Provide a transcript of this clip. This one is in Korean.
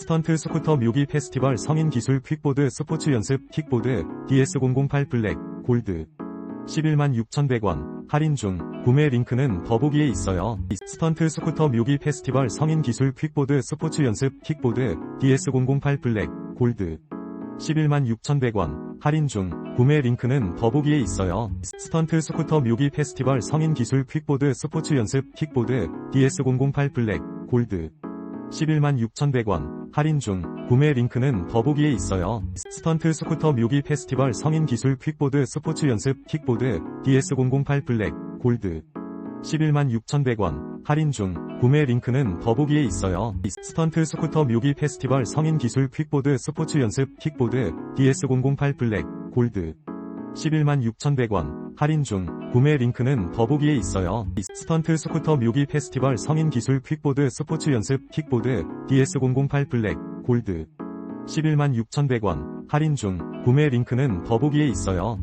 스턴트 스쿠터 묘기 페스티벌 성인 기술 퀵보드 스포츠 연습 킥보드 DS008 블랙 골드. 11만 6,100원. 할인 중. 구매 링크는 더보기에 있어요. 스턴트 스쿠터 묘기 페스티벌 성인 기술 퀵보드 스포츠 연습 킥보드 DS008 블랙 골드. 11만 6,100원. 할인 중. 구매 링크는 더보기에 있어요. 스턴트 스쿠터 묘기 페스티벌 성인 기술 퀵보드 스포츠 연습 킥보드 DS008 블랙 골드. 11만 6,100원 할인 중 구매 링크는 더보기에 있어요. 스턴트 스쿠터 묘기 페스티벌 성인 기술 퀵보드 스포츠 연습 킥보드 DS008 블랙 골드 11만 6,100원 할인 중 구매 링크는 더보기에 있어요. 스턴트 스쿠터 묘기 페스티벌 성인 기술 퀵보드 스포츠 연습 킥보드 DS008 블랙 골드 11만 6,100원 할인 중 구매 링크는 더보기에 있어요. 스턴트 스쿠터 묘기 페스티벌 성인 기술 퀵보드 스포츠 연습 킥보드 DS008 블랙 골드 11만 6,100원 할인 중 구매 링크는 더보기에 있어요.